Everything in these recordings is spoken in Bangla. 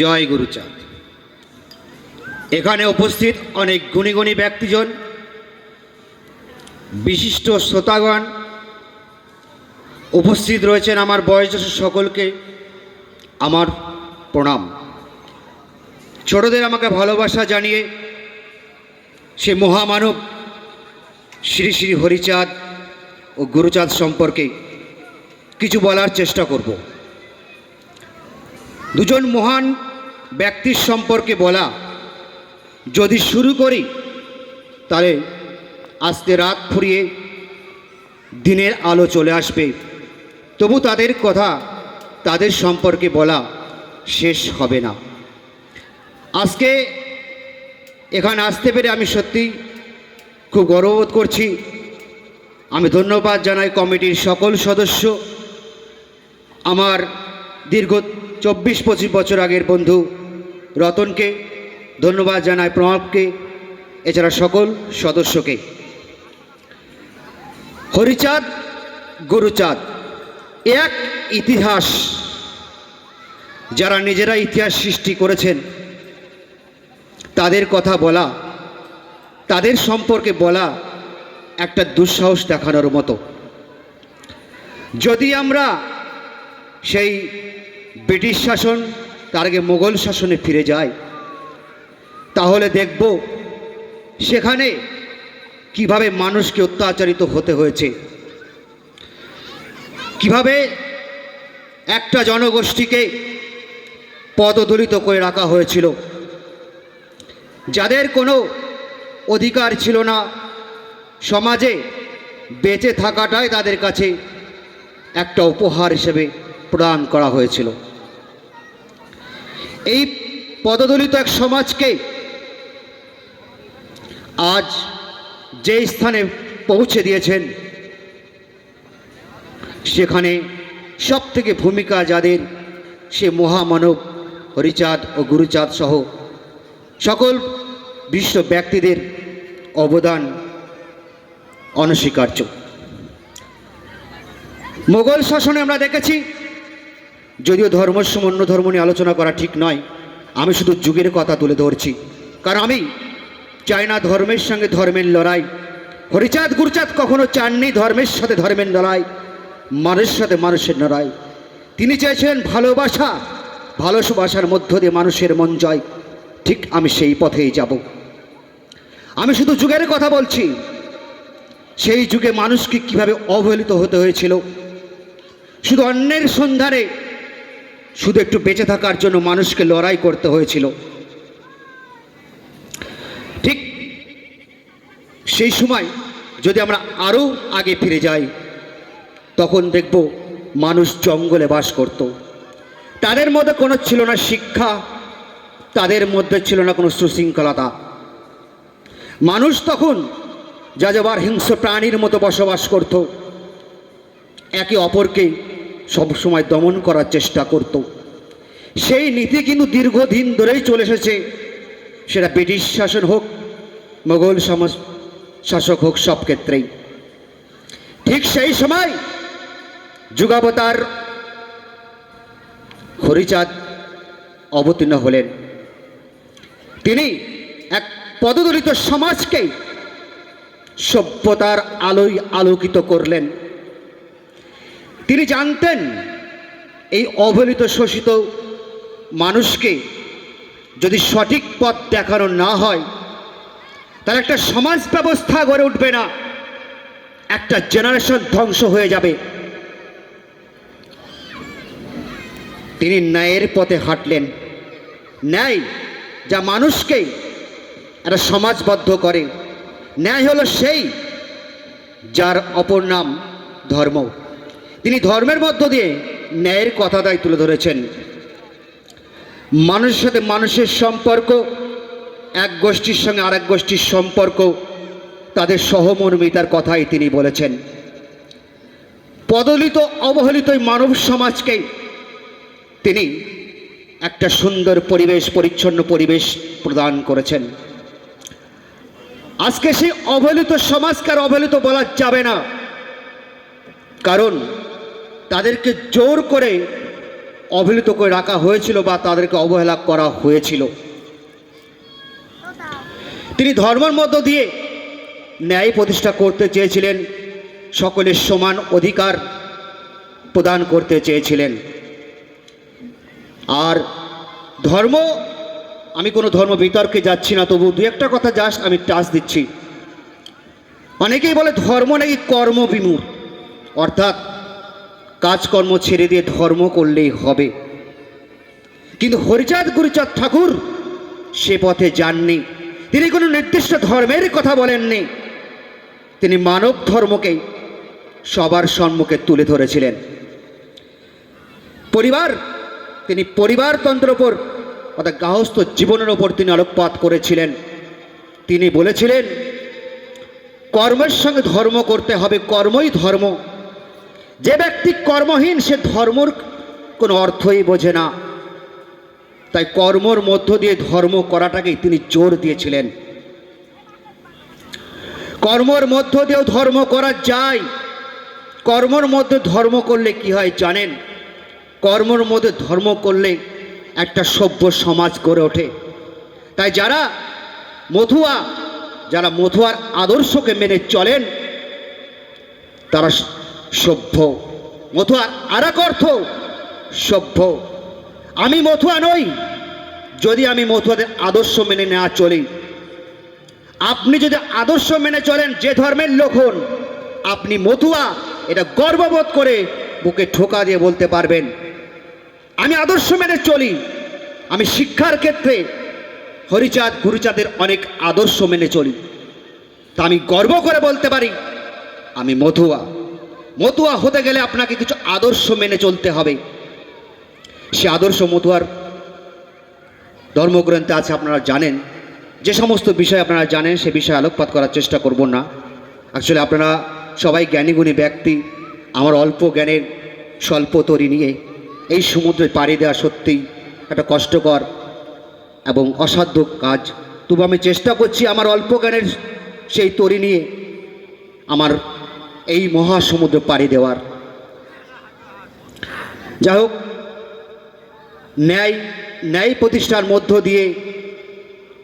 জয় গুরুচাঁদ। এখানে উপস্থিত অনেক গুণী গুণী ব্যক্তিজন, বিশিষ্ট শ্রোতাগণ উপস্থিত রয়েছেন আমার বয়োজ্যেষ্ঠ সকলকে আমার প্রণাম। ছোটদের আমাকে ভালোবাসা জানিয়ে সে মহামানব শ্রী শ্রী হরিচাঁদ ও গুরুচাঁদ সম্পর্কে কিছু বলার চেষ্টা করব। দুজন মহান ব্যক্তির সম্পর্কে বলা, যদি শুরু করি, তাহলে আস্তে রাত ফুরিয়ে দিনের আলো চলে আসবে। তবু তাদের কথা, তাদের সম্পর্কে বলা শেষ হবে না। আজকে এখানে আসতে পেরে আমি সত্যি খুব গর্ববোধ করছি। আমি ধন্যবাদ জানাই কমিটির সকল সদস্য। আমার দীর্ঘ চব্বিশ পঁচিশ বছর আগের বন্ধু রতনকে ধন্যবাদ জানাই প্রণবকে, এছাড়া সকল সদস্যকে। হরিচাঁদ, গুরুচাঁদ, এক ইতিহাস যারা নিজেরা ইতিহাস সৃষ্টি করেছেন, তাদের কথা বলা, তাদের সম্পর্কে বলা একটা দুঃসাহস দেখানোর মতো। যদি আমরা সেই ব্রিটিশ শাসন, তার আগে মোগল শাসনে ফিরে যায়। তাহলে দেখব সেখানে কীভাবে মানুষকে অত্যাচারিত হতে হয়েছে। কীভাবে একটা জনগোষ্ঠীকে পদদলিত করে রাখা হয়েছিল। যাদের কোনো অধিকার ছিল না, সমাজে বেঁচে থাকাটাই তাদের কাছে একটা উপহার হিসেবে প্রদান করা হয়েছিল। এই পদদলিত এক সমাজকে আজ যে স্থানে পৌঁছে দিয়েছেন, সেখানে সব থেকে ভূমিকা যাদের, সে মহামানব হরিচাঁদ ও গুরুচাঁদ সহ সকল বিশ্ব ব্যক্তিদের অবদান অনস্বীকার্য। মোগল শাসনে আমরা দেখেছি যদিও ধর্মস্য অন্য ধর্ম নিয়ে আলোচনা করা ঠিক নয়, আমি শুধু যুগের কথা তুলে ধরছি। কারণ আমি চাই না ধর্মের সঙ্গে ধর্মের লড়াই। হরিচাঁদ গুরুচাঁদ কখনো চাননি ধর্মের সাথে ধর্মের লড়াই মানুষের সাথে মানুষের লড়াই। তিনি চেয়েছেন ভালোবাসা, ভালোবাসার মধ্য দিয়ে মানুষের মন জয়। ঠিক আমি সেই পথেই যাব। আমি শুধু যুগের কথা বলছি। সেই যুগে মানুষকে কীভাবে অবহেলিত হতে হয়েছিল? শুধু অন্যের সন্ধানে শুধু একটু বেঁচে থাকার জন্য মানুষকে লড়াই করতে হয়েছিল। ঠিক সেই সময় যদি আমরা আরও আগে ফিরে যাই, তখন দেখব মানুষ জঙ্গলে বাস করত। তাদের মধ্যে কোনো ছিল না শিক্ষা, তাদের মধ্যে ছিল না কোনো সুশৃঙ্খলতা। মানুষ তখন যা যাবার হিংস্র প্রাণীর মতো বসবাস করত। একে অপরকে সবসময় দমন করার চেষ্টা করত। সেই নীতি কিন্তু দীর্ঘদিন ধরেই চলে এসেছে। সেটা ব্রিটিশ শাসন হোক, মোগল সমাজ শাসক হোক, সব ক্ষেত্রেই। ঠিক সেই সময় যুগাবতার হরিচাঁদ অবতীর্ণ হলেন। তিনি এক পদদলিত সমাজকে সভ্যতার আলোয় আলোকিত করলেন। তিনি জানতেন এই অবহেলিত শোষিত মানুষকে যদি সঠিক পথ দেখানো না হয়, তাহলে একটা সমাজ ব্যবস্থা গড়ে উঠবে না। একটা জেনারেশন ধ্বংস হয়ে যাবে। তিনি ন্যায়ের পথে হাঁটলেন। ন্যায় যা মানুষকে একটা সমাজবদ্ধ করে। ন্যায় হলো সেই যার অপর নাম ধর্ম। তিনি ধর্মের মধ্য দিয়ে ন্যায়ের কথাটাই তুলে ধরেছেন। মানুষের সাথে মানুষের সম্পর্ক, এক গোষ্ঠীর সঙ্গে আরেক গোষ্ঠীর সম্পর্ক, তাদের সহমর্মিতার কথাই তিনি বলেছেন। পদলিত, অবহেলিত মানব সমাজকে তিনি একটা সুন্দর পরিবেশ, পরিচ্ছন্ন পরিবেশ প্রদান করেছেন। আজকে সেই অবহেলিত সমাজকে আর অবহেলিত বলা যাবে না। কারণ তাদেরকে জোর করে অবহেলিত করে রাখা হয়েছিল বা তাদেরকে অবহেলা করা হয়েছিল। তিনি ধর্মের মধ্য দিয়ে ন্যায় প্রতিষ্ঠা করতে চেয়েছিলেন সকলের সমান অধিকার প্রদান করতে চেয়েছিলেন। আর ধর্ম, আমি কোনো ধর্ম বিতর্কে যাচ্ছি না, তবু দু একটা কথা জাস্ট আমি টাচ দিচ্ছি। অনেকেই বলে ধর্ম নাকি কর্মবিমূর অর্থাৎ কাজকর্ম ছেড়ে দিয়ে ধর্ম করলেই হবে। কিন্তু হরিচাঁদ গুরুচাঁদ ঠাকুর সে পথে যাননি। তিনি কোনো নির্দিষ্ট ধর্মের কথা বলেননি। তিনি মানব ধর্মকে সবার সম্মুখে তুলে ধরেছিলেন। পরিবার, তিনি পরিবারতন্ত্রের ওপর, অর্থাৎ গাহস্থ জীবনের ওপর তিনি আলোকপাত করেছিলেন। তিনি বলেছিলেন, কর্মের সঙ্গে ধর্ম করতে হবে, কর্মই ধর্ম। যে ব্যক্তি কর্মহীন, সে ধর্মর কোনো অর্থই বোঝে না। তাই কর্মর মধ্য দিয়ে ধর্ম করাটাকেই তিনি জোর দিয়েছিলেন। কর্মর মধ্য দিয়েও ধর্ম করা যায়। কর্মর মধ্যে ধর্ম করলে কি হয় জানেন? কর্মর মধ্যে ধর্ম করলে একটা সভ্য সমাজ গড়ে ওঠে। তাই যারা মধুয়া, যারা মধুয়ার আদর্শকে মেনে চলেন, তারা সভ্য। মধুয়ার আর এক অর্থ সভ্য। আমি মথুয়া নই, যদি আমি মথুয়াদের আদর্শ মেনে না চলি। আপনি যদি আদর্শ মেনে চলেন, যে ধর্মের লোক হন আপনি মথুয়া, এটা গর্ববোধ করে বুকে ঠোকা দিয়ে বলতে পারবেন, আমি আদর্শ মেনে চলি। আমি শিক্ষার ক্ষেত্রে হরিচাঁদ, গুরুচাঁদের অনেক আদর্শ মেনে চলি। তা আমি গর্ব করে বলতে পারি, আমি মধুয়া মতুয়া হতে গেলে আপনাকে কিছু আদর্শ মেনে চলতে হবে। সে আদর্শ মতুয়ার ধর্মগ্রন্থে আছে, আপনারা জানেন। যে সমস্ত বিষয় আপনারা জানেন, সে বিষয়ে আলোকপাত করার চেষ্টা করব না। অ্যাকচুয়ালি আপনারা সবাই জ্ঞানীগুণী ব্যক্তি। আমার অল্প জ্ঞানের স্বল্প তরি নিয়ে এই সমুদ্রে পাড়ি দেওয়া সত্যিই একটা কষ্টকর এবং অসাধ্য কাজ। তবু আমি চেষ্টা করছি আমার অল্প জ্ঞানের সেই তরি নিয়ে আমার এই মহাসমুদ্র পাড়ি দেওয়ার। যাই হোক, ন্যায় ন্যায় প্রতিষ্ঠার মধ্য দিয়ে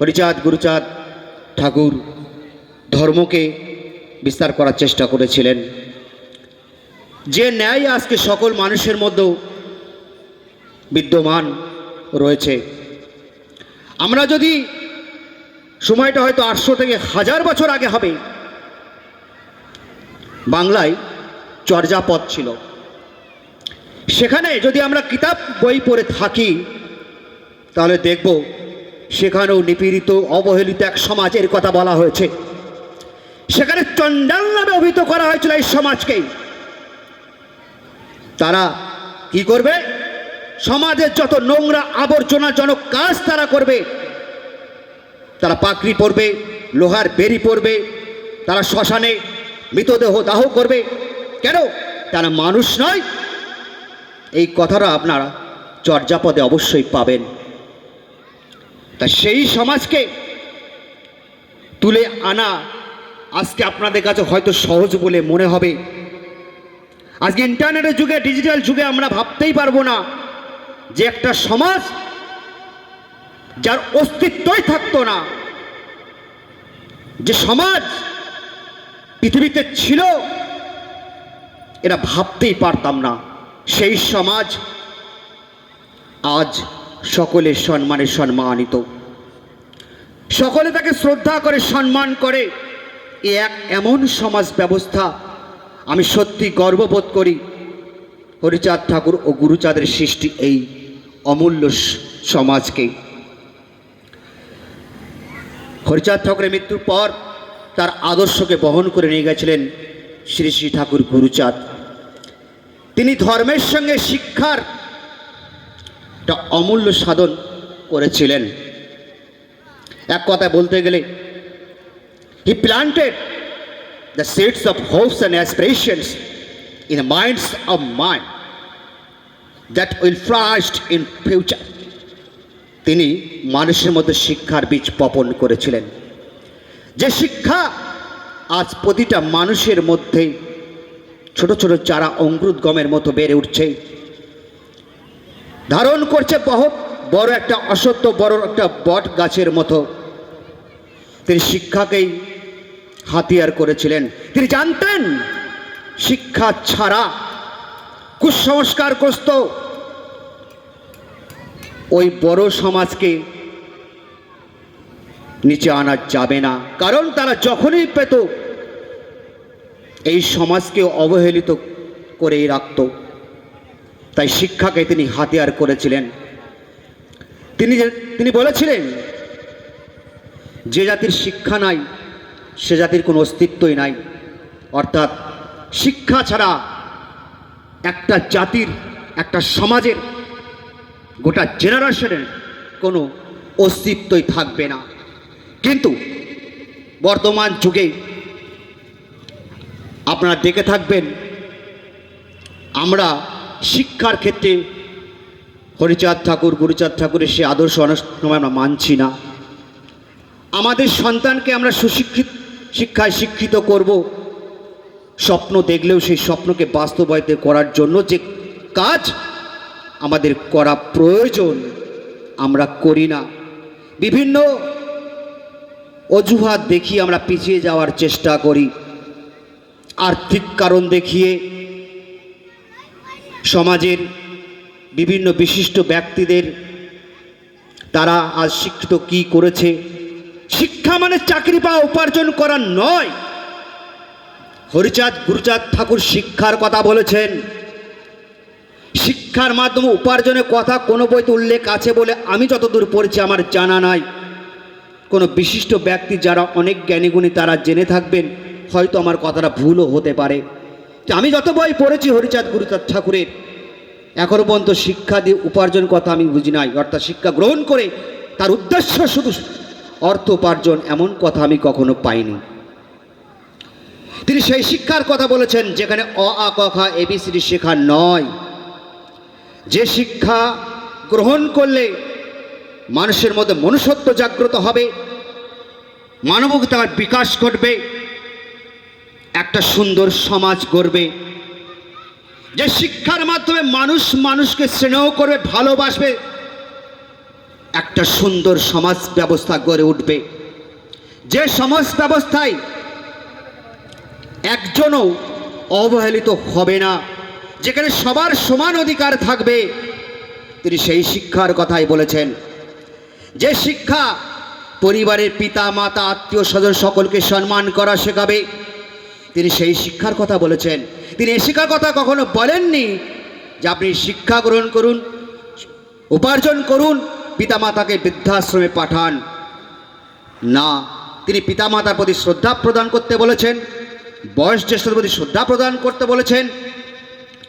হরিচাঁদ, গুরুচাঁদ ঠাকুর ধর্মকে বিস্তার করার চেষ্টা করেছিলেন। যে ন্যায় আজকে সকল মানুষের মধ্যেও বিদ্যমান রয়েছে। আমরা যদি সময়টা হয়তো আটশো থেকে হাজার বছর আগে হবে বাংলায় চর্যাপদ ছিল। সেখানে যদি আমরা কিতাব বই পড়ে থাকি, তাহলে দেখব সেখানেও নিপীড়িত, অবহেলিত এক সমাজের কথা বলা হয়েছে। সেখানে চণ্ডাল নামে অভিহিত করা হয়েছিল এই সমাজকে। তারা কি করবে? সমাজের যত নোংরা আবর্জনাজনক কাজ তারা করবে। তারা পাকড়ি পরবে, লোহার বেরি পরবে, তারা শ্মশানে মৃতদেহ দাহ করবে। কেন? তারা মানুষ নয়। এই কথাটা আপনারা চর্যাপদে অবশ্যই পাবেন। তা সেই সমাজকে তুলে আনা আজকে আপনাদের কাছে হয়তো সহজ বলে মনে হবে। আজকে ইন্টারনেটের যুগে, ডিজিটাল যুগে আমরা ভাবতেই পারব না যে একটা সমাজ যার অস্তিত্বই থাকতো না। যে সমাজ পৃথিবীতে ছিল, এটা ভাবতেই পারতাম না। সেই সমাজ আজ সকলের সম্মানে সম্মানিত। সকলে তাকে শ্রদ্ধা করে, সম্মান করে। এ এক এমন সমাজ ব্যবস্থা আমি সত্যি গর্ববোধ করি। হরিচাঁদ ঠাকুর ও গুরুচাঁদের সৃষ্টি এই অমূল্য সমাজকে। হরিচাঁদ ঠাকুরের মৃত্যুর পর তার আদর্শকে বহন করে নিয়ে গেছিলেন শ্রী শ্রী ঠাকুর গুরুচাঁদ। তিনি ধর্মের সঙ্গে শিক্ষার একটা অমূল্য সাধন করেছিলেন। এক কথায় বলতে গেলে he planted the seeds of hopes and aspirations in the minds of man that will flourish in future তিনি মানুষের মধ্যে শিক্ষার বীজ বপন করেছিলেন। যে শিক্ষা আজ প্রতিটা মানুষের মধ্যে ছোট ছোট চারা অঙ্কুরোদ্গমের মতো বেড়ে উঠছে। ধারণ করছে বহুত বড় একটা অসত্য, বড় একটা বট গাছের মতো। তিনি শিক্ষাকেই হাতিয়ার করেছিলেন। তিনি জানতেন, শিক্ষা ছাড়া কুসংস্কারগ্রস্ত ওই বড় সমাজকে নিচে আনা যাবে না। কারণ তারা যখনই পেত, এই সমাজকে অবহেলিত করেই রাখত। তাই শিক্ষাকে তিনি হাতিয়ার করেছিলেন। তিনি তিনি বলেছিলেন, যে জাতির শিক্ষা নাই, সে জাতির কোনো অস্তিত্বই নাই। অর্থাৎ শিক্ষা ছাড়া একটা জাতির, একটা সমাজের গোটা জেনারেশনের কোনো অস্তিত্বই থাকবে না। কিন্তু বর্তমান যুগে আপনারা দেখে থাকবেন, আমরা শিক্ষার ক্ষেত্রে হরিচাঁদ ঠাকুর, গুরুচাঁদ ঠাকুরের সে আদর্শ অনেক সময় আমরা মানছি না। আমাদের সন্তানকে আমরা সুশিক্ষিত, শিক্ষায় শিক্ষিত করব। স্বপ্ন দেখলেও সেই স্বপ্নকে বাস্তবায়িত করার জন্য যে কাজ আমাদের করা প্রয়োজন, আমরা করি না। বিভিন্ন অজুহাত দেখিয়ে আমরা পিছিয়ে যাওয়ার চেষ্টা করি। আর্থিক কারণ দেখিয়ে সমাজের বিভিন্ন বিশিষ্ট ব্যক্তিদের তারা আজ শিক্ষিত কি করেছে। শিক্ষা মানে চাকরি পাওয়া, উপার্জন করা নয়। হরিচাঁদ গুরুচাঁদ ঠাকুর শিক্ষার কথা বলেছেন। শিক্ষার মাধ্যমে উপার্জনের কথা কোনো বইতে উল্লেখ আছে বলে আমি যতদূর পড়েছি, আমার জানা নাই। কোনো বিশিষ্ট ব্যক্তি যারা অনেক জ্ঞানীগুণী তারা জেনে থাকবেন, হয়তো আমার কথাটা ভুলও হতে পারে। আমি যত বই পড়েছি হরিচাঁদ গুরুচাঁদ ঠাকুরের, এখনও পর্যন্ত শিক্ষা দিয়ে উপার্জন কথা আমি বুঝি নাই, অর্থাৎ শিক্ষা গ্রহণ করে তার উদ্দেশ্য শুধু অর্থ উপার্জন এমন কথা আমি কখনো পাইনি। তিনি সেই শিক্ষার কথা বলেছেন যেখানে অ, আ, ক এবিসিডি শেখা নয়। যে শিক্ষা গ্রহণ করলে মানুষের মধ্যে মনুষ্যত্ব জাগ্রত হবে মানবিকতার বিকাশ ঘটবে, একটা সুন্দর সমাজ গড়বে, যে শিক্ষার মাধ্যমে মানুষ মানুষকে স্নেহ করবে, ভালোবাসবে, একটা সুন্দর সমাজ ব্যবস্থা গড়ে উঠবে। যে সমাজ ব্যবস্থায় একজনও অবহেলিত হবে না, যেখানে সবার সমান অধিকার থাকবে, তিনি সেই শিক্ষার কথাই বলেছেন। যে শিক্ষা পরিবারের পিতা, মাতা, আত্মীয় স্বজন সকলকে সম্মান করা শেখাবে। তিনি সেই শিক্ষার কথা বলেছেন। তিনি এই শিক্ষার কথা কখনো বলেননি যে আপনি শিক্ষা গ্রহণ করুন, উপার্জন করুন, পিতামাতাকে বৃদ্ধাশ্রমে পাঠান। না, তিনি পিতামাতার প্রতি শ্রদ্ধা প্রদান করতে বলেছেন বয়স জ্যেষ্ঠদের প্রতি শ্রদ্ধা প্রদান করতে বলেছেন।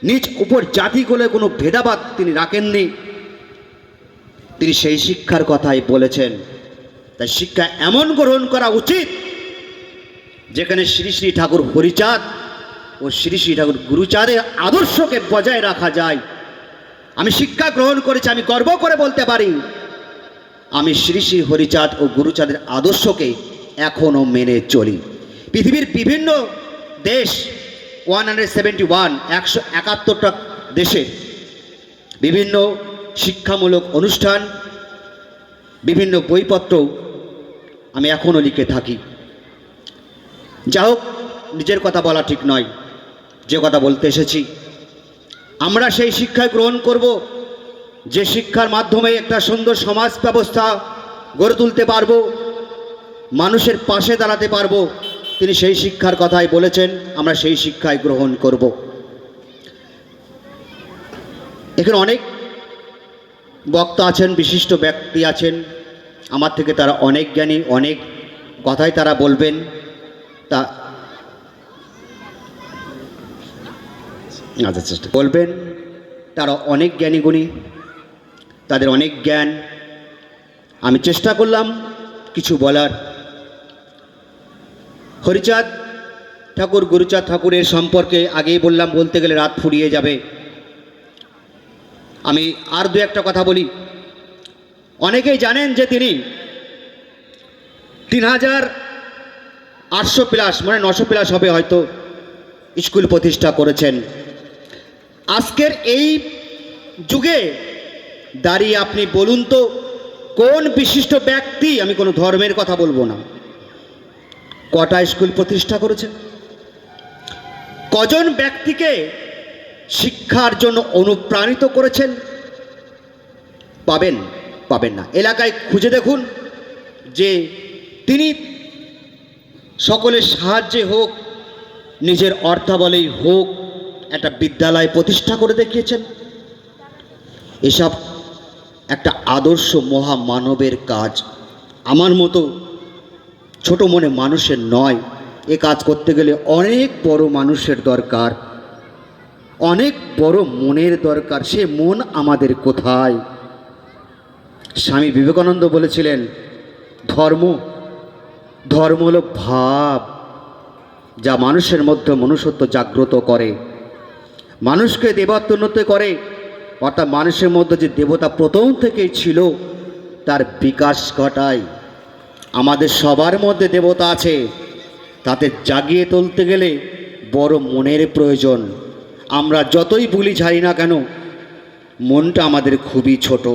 নিজ উপর জাতিগুলো কোনো ভেদাবাদ তিনি রাখেননি। তিনি সেই শিক্ষার কথাই বলেছেন। তাই শিক্ষা এমন গ্রহণ করা উচিত, যেখানে শ্রী শ্রী ঠাকুর হরিচাঁদ ও শ্রী শ্রী ঠাকুর গুরুচাঁদের আদর্শকে বজায় রাখা যায়। আমি শিক্ষা গ্রহণ করেছি, আমি গর্ব করে বলতে পারি, আমি শ্রী শ্রী হরিচাঁদ ও গুরুচাঁদের আদর্শকে এখনও মেনে চলি। পৃথিবীর বিভিন্ন দেশ ওয়ান হান্ড্রেড সেভেন্টি ওয়ান একশো একাত্তরটা দেশে বিভিন্ন শিক্ষামূলক অনুষ্ঠান, বিভিন্ন বইপত্র আমি এখনও লিখে থাকি। যা হোক, নিজের কথা বলা ঠিক নয়। যে কথা বলতে এসেছি, আমরা সেই শিক্ষা গ্রহণ করব, যে শিক্ষার মাধ্যমে একটা সুন্দর সমাজ ব্যবস্থা গড়ে তুলতে পারব, মানুষের পাশে দাঁড়াতে পারব। তিনি সেই শিক্ষার কথাই বলেছেন, আমরা সেই শিক্ষায় গ্রহণ করব। এখানে অনেক বক্তা আছেন, বিশিষ্ট ব্যক্তি আছেন। আমার থেকে তারা অনেক জ্ঞানী, অনেক কথাই তারা বলবেন। তা আচ্ছা চেষ্টা বলবেন, তারা অনেক জ্ঞানী গুণী, তাদের অনেক জ্ঞান। আমি চেষ্টা করলাম কিছু বলার। হরিচাঁদ ঠাকুর, গুরুচাঁদ ঠাকুরের সম্পর্কে আগেই বললাম, বলতে গেলে রাত ফুরিয়ে যাবে। আমি আর দু একটা কথা বলি। অনেকেই জানেন যে তিনি তিন হাজার আটশো প্লাস মানে নশো প্লাস হবে হয়তো, স্কুল প্রতিষ্ঠা করেছেন। আজকের এই যুগে দাঁড়িয়ে আপনি বলুন তো, কোন বিশিষ্ট ব্যক্তি, আমি কোনো ধর্মের কথা বলব না, কটা স্কুল প্রতিষ্ঠা করেছেন? কজন ব্যক্তিকে শিক্ষার জন্য অনুপ্রাণিত করেছেন, পাবেন পাবেন না। এলাকায় খুঁজে দেখুন যে তিনি সকলের সাহায্যে হোক, নিজের অর্থাবলেই হোক, একটা বিদ্যালয় প্রতিষ্ঠা করে দেখিয়েছেন। এসব একটা আদর্শ মহামানবের কাজ। আমার মতো ছোট মনে মানুষের নয়। এ কাজ করতে গেলে অনেক বড় মানুষের দরকার। অনেক বড় মনের দরকার, সে মন আমাদের কোথায়? স্বামী বিবেকানন্দ বলেছিলেন, ধর্ম ধর্ম হল ভাব, যা মানুষের মধ্যে মনুষ্যত্ব জাগ্রত করে। মানুষকে দেবত্বোন্নত করে, অর্থাৎ মানুষের মধ্যে যে দেবতা প্রথম থেকেই ছিল, তার বিকাশ ঘটায়। আমাদের সবার মধ্যে দেবতা আছে, তাতে জাগিয়ে তুলতে গেলে বড় মনের প্রয়োজন। আমরা যতই বুলি ঝাড়ি না কেন, মনটা আমাদের খুবই ছোট।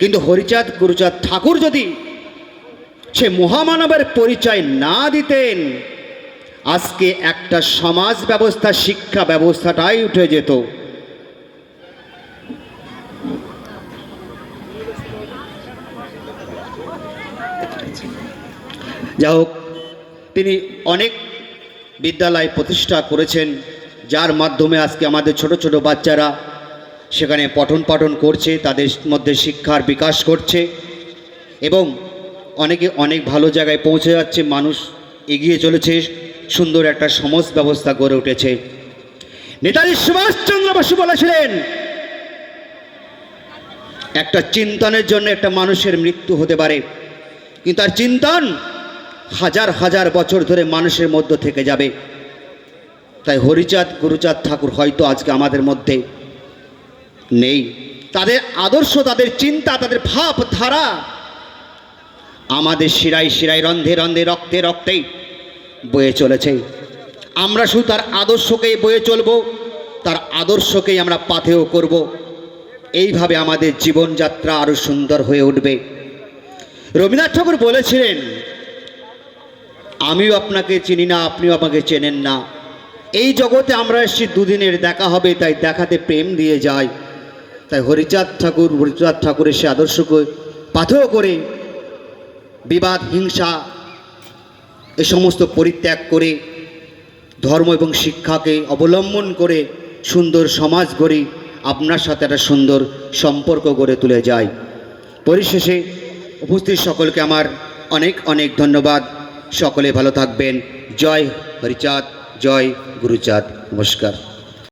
কিন্তু হরিচাঁদ, গুরুচাঁদ ঠাকুর যদি সে মহামানবের পরিচয় না দিতেন, আজকে একটা সমাজ ব্যবস্থা, শিক্ষা ব্যবস্থাটাই উঠে যেত। যা হোক, তিনি অনেক বিদ্যালয় প্রতিষ্ঠা করেছেন। যার মাধ্যমে আজকে আমাদের ছোট ছোট বাচ্চারা সেখানে পঠন পাঠন করছে, তাদের মধ্যে শিক্ষার বিকাশ করছে এবং অনেকে অনেক ভালো জায়গায় পৌঁছে যাচ্ছে, মানুষ এগিয়ে চলেছে, সুন্দর একটা সমাজ ব্যবস্থা গড়ে উঠেছে। নেতাজি সুভাষচন্দ্র বসু বলেছিলেন, একটা চিন্তনের জন্য একটা মানুষের মৃত্যু হতে পারে, কিন্তু তার চিন্তন হাজার হাজার বছর ধরে মানুষের মধ্য থেকে যাবে। তাই হরিচাঁদ, গুরুচাঁদ ঠাকুর হয়তো আজকে আমাদের মধ্যে নেই। তাদের আদর্শ, তাদের চিন্তা, তাদের ভাব ধারা আমাদের শিরায় শিরায়, রন্ধে রন্ধে, রক্তে রক্তেই বয়ে চলেছে। আমরা শুধু তার আদর্শকেই বয়ে চলব, তার আদর্শকেই আমরা পাথেয় করব। এইভাবে আমাদের জীবনযাত্রা আরও সুন্দর হয়ে উঠবে। রবীন্দ্রনাথ ঠাকুর বলেছিলেন, আমিও আপনাকে চিনি না, আপনিও আমাকে চেনেন না। এই জগতে আমরা এসেছি, দুদিনের দেখা হবে, তাই দেখাতে প্রেম দিয়ে যাই। তাই হরিচাঁদ ঠাকুর, হরিচাঁদ ঠাকুরের সে আদর্শকে পাথেয় করে, বিবাদ, হিংসা, এ সমস্ত পরিত্যাগ করে, ধর্ম এবং শিক্ষাকে অবলম্বন করে সুন্দর সমাজ গড়ি, আপনার সাথে একটা সুন্দর সম্পর্ক গড়ে তুলে যায় পরিশেষে উপস্থিত সকলকে আমার অনেক অনেক ধন্যবাদ। সকলে ভালো থাকবেন। জয় হরিচাঁদ। জয় গুরুচাঁদ নমস্কার।